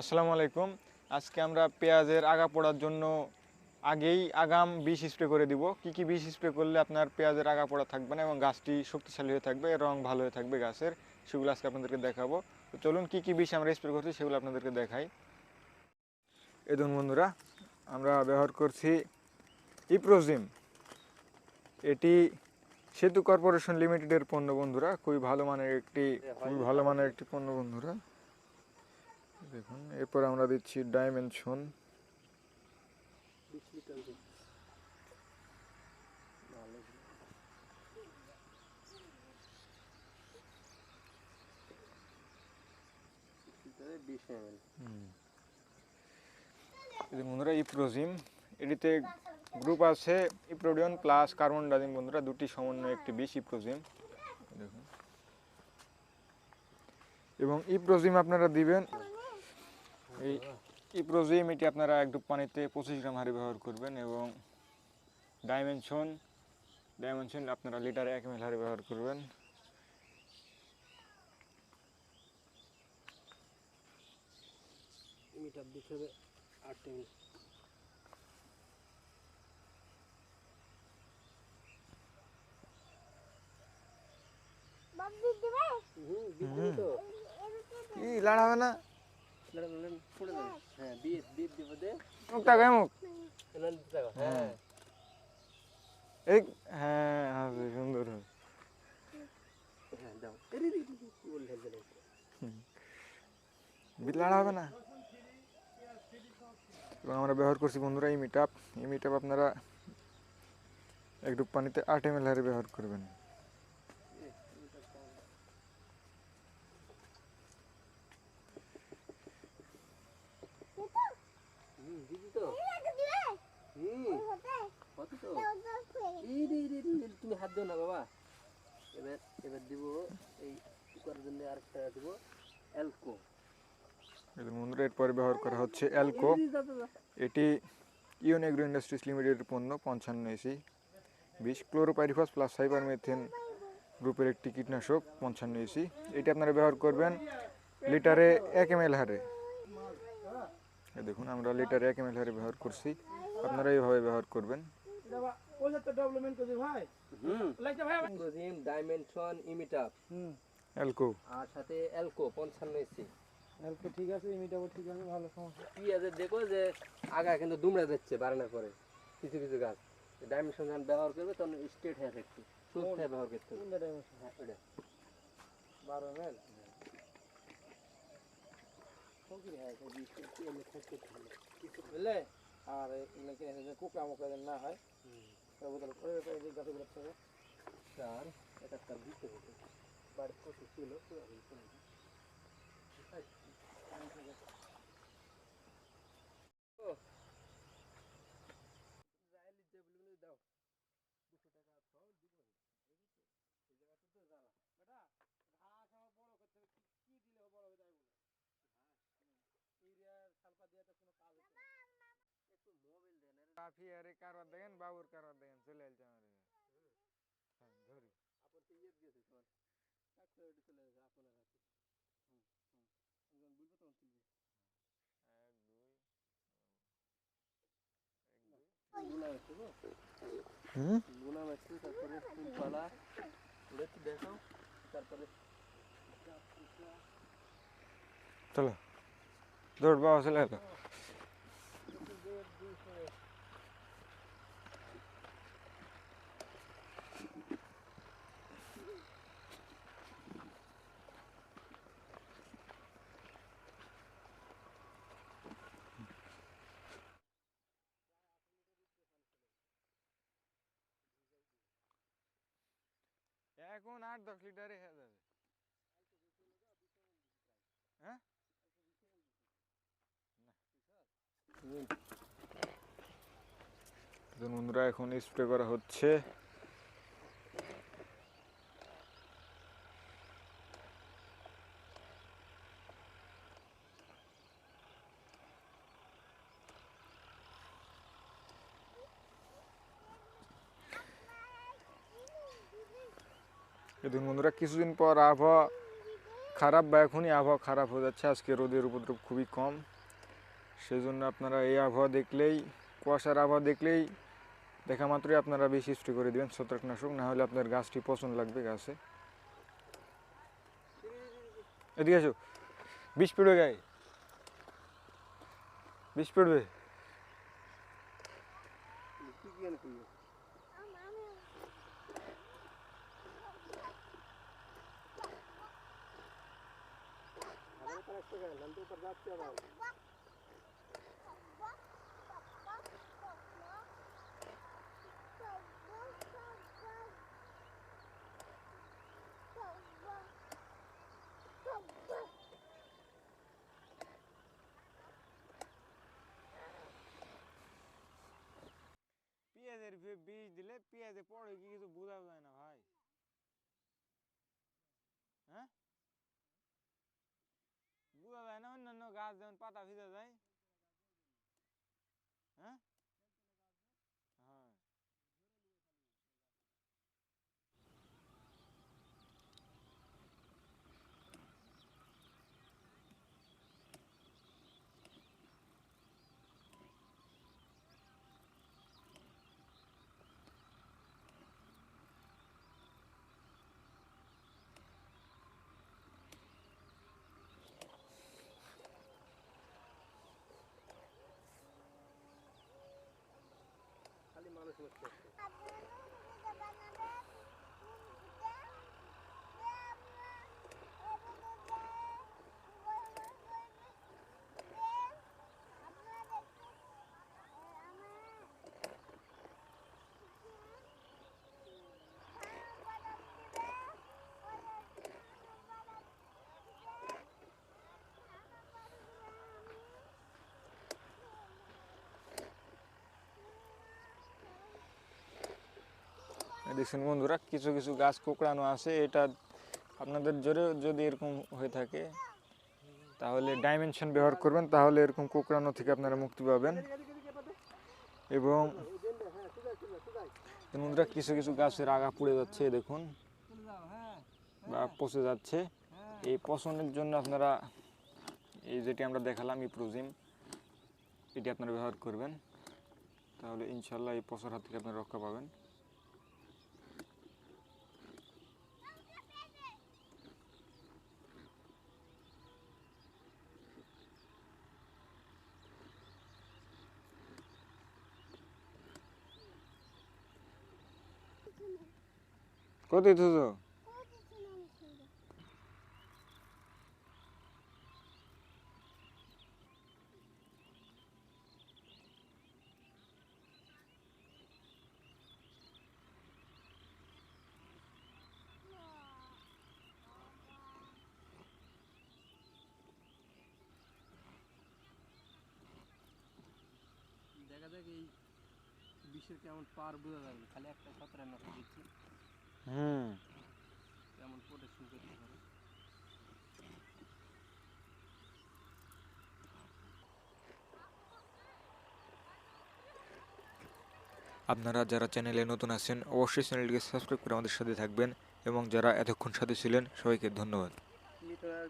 আসসালামু আলাইকুম। আজকে আমরা পেঁয়াজের আগা পড়ার জন্য আগেই আগাম বিষ স্প্রে করে দিব। কি কি বিষ স্প্রে করলে আপনার পেঁয়াজের আগা পড়া থাকবে না এবং গাছটি শক্তিশালী হয়ে থাকবে রং ভালো হয়ে থাকবে গাছের, সেগুলো আজকে আপনাদেরকে দেখাবো। তো চলুন কি কি বিষ আমরা স্প্রে করছি সেগুলো আপনাদেরকে দেখাই। ধরুন বন্ধুরা, আমরা ব্যবহার করছি ইপ্রোজিম। এটি সেতু কর্পোরেশন লিমিটেডের পণ্য বন্ধুরা, খুবই ভালো মানের একটি, খুবই ভালো মানের একটি পণ্য বন্ধুরা। দেখুন, এরপর আমরা দিচ্ছি ডাইমেনশন বন্ধুরা, ইপ্রোজিম, এটিতে গ্রুপ আছে, ইপ্রোডিয়ন প্লাস কার্বন ডাজিম বন্ধুরা, দুটি সমন্বয় একটি বিষ ইপ্রোজিম। দেখুন। এবং ইপ্রোজিম আপনারা দিবেন এই ইপ্রোজিম এটি আপনারা একটু পানিতে পঁচিশ গ্রাম হারে ব্যবহার করবেন এবং ডাইমেনশন ডাইমেনশন আপনারা লিটারে এক এম হারে ব্যবহার করবেন। মিটার দিতে হবে আট এমএল হুম কি লাড়াবে না? লড়ান হ্যাঁ দিব দে মুখ দিতে হ্যাঁ। এই হ্যাঁ হবে সুন্দর হবে। হ্যাঁ দাও রে রে বল হেলবে না হবে না? এবং আমরা ব্যবহার করছি বন্ধুরা এই মিটাপ এই মিটাপ আপনারা এক ডুব পানিতে আট এম এল হারে ব্যবহার করবেন হুম দিদি তো হুম কত তুমি হাত দিও না বাবা এবার এবার দিব এই কুকারের জন্য আরেকটা দিব অ্যালকো বন্ধুরা এরপরে ব্যবহার করা হচ্ছে অ্যালকো এটি ইউন এগ্রো ইন্ডাস্ট্রিজ লিমিটেডের পণ্য, পঞ্চান্ন এসি বিশ ক্লোরোপাইরিফাস প্লাস সাইবারমেথেন গ্রুপের একটি কীটনাশক, পঞ্চান্ন এসি এটি আপনারা ব্যবহার করবেন লিটারে এক এম এল হারে দেখুন, আমরা লিটারে এক এম এল হারে ব্যবহার করছি। আপনারা এইভাবে ব্যবহার করবেন। হুম। ইন্ডোজিম ডাইমেনশন ইমিটাপ অ্যালকো আর সাথে অ্যালকো পঞ্চান্ন এসি অল্প ঠিক আছে এমিটাও ঠিক আছে ভালো সমস্যা। পেঁয়াজের দেখো যে আগা কিন্তু দুমড়ে যাচ্ছে বারানোর পরে কিছু কিছু গাছ। ডাইমেনশন যখন ব্যবহার করবে তখন স্ট্রেট হয়ে থাকবে সুস্থ ব্যবহার করতে হবে। ডাইমেনশন হ্যাঁ ওটা বারো এমএল বুঝলে? আর এগুলো কি আছে যে কুকড়া মুকড়া যেন না হয় করে যে এই গাছগুলো থাকে চার এটা তার দিতে হবে বাড়ি কত ছিল পুরো হয়ে গেছে। ও। যাই লিখতে বলি বলে দাও। দুশো টাকা খাও, দিব না। এই জায়গাটা তো জ্বালা। বেটা, ঘাস আমার বড় করতে হবে। কি- কি দিলে বড় হবে তাই বলো। ইউরিয়ার সালফার দেওয়াতে কোনো কাজ হচ্ছে না। একটু মোবিল দেন আরে কারবার দেখেন বাবুর কারবার দেখেন চলে আসছে আমার হ্যাঁ ধরি। আপন তো ইয়ে দিয়েছে তোমার। এক করে ওটা চলে যাবে আপনার হাতে। হুম হুম। আমি যখন বুঝব তখন তুলবে। এক দুই গুনা হচ্ছে গো। হুম গুনা হচ্ছে তারপরে ফুলপালা। ওটা একটু দেখাও তারপরে চলো। দৌড় বাবা চলে এলো। এখন আট দশ লিটারে হয়ে যাবে। হ্যাঁ? বন্ধুরা এখন স্প্রে করা হচ্ছে। দেখুন বন্ধুরা, কিছুদিন পর আবহাওয়া খারাপ বা এখনই আবহাওয়া খারাপ হয়ে যাচ্ছে। আজকে রোদের উপদ্রব খুবই কম। সেই জন্য আপনারা এই আবহাওয়া দেখলেই, কুয়াশার আবহাওয়া দেখলেই দেখা মাত্রই আপনারা বেশি স্প্রে করে দেবেন, ছত্রাকনাশক। না হলে আপনার গাছটি পছন্দ লাগবে গাছে। এদিকে আসো। বিষ পড়বে গায়ে। বিষ পড়বে। কি কি এনে তুই আবার তো একটা গান নাম তো উপর যাচ্ছে আবার পেঁয়াজের বীজ দিলে পেঁয়াজে পড়ে কি কিছু বোঝা যায় না gás dando para a vida, hein? Nicholas Driscoll. দেখছেন বন্ধুরা, কিছু কিছু গাছ কোকড়ানো আছে, এটা আপনাদের জোরে যদি এরকম হয়ে থাকে, তাহলে ডাইমেনশন ব্যবহার করবেন, তাহলে এরকম কোকড়ানো থেকে আপনারা মুক্তি পাবেন। এবং বন্ধুরা, কিছু কিছু গাছের আগা পুড়ে যাচ্ছে দেখুন, বা পচে যাচ্ছে। এই পচনের জন্য আপনারা, এই যেটি আমরা দেখালাম, ইপ্রোজিম, এটি আপনারা ব্যবহার করবেন। তাহলে ইনশাল্লাহ এই পচার হাত থেকে আপনারা রক্ষা পাবেন। কোথায় থুতো দেখা যাক এই বিশ্বের কেমন পার বোঝা যাবে। খালি একটা সতেরো নষ্ট দিচ্ছি হুম। কেমন প্রোটেকশন করতে পারে। আপনারা যারা চ্যানেলে নতুন আছেন অবশ্যই চ্যানেলটিকে সাবস্ক্রাইব করে আমাদের সাথে থাকবেন এবং যারা এতক্ষণ সাথে ছিলেন সবাইকে ধন্যবাদ।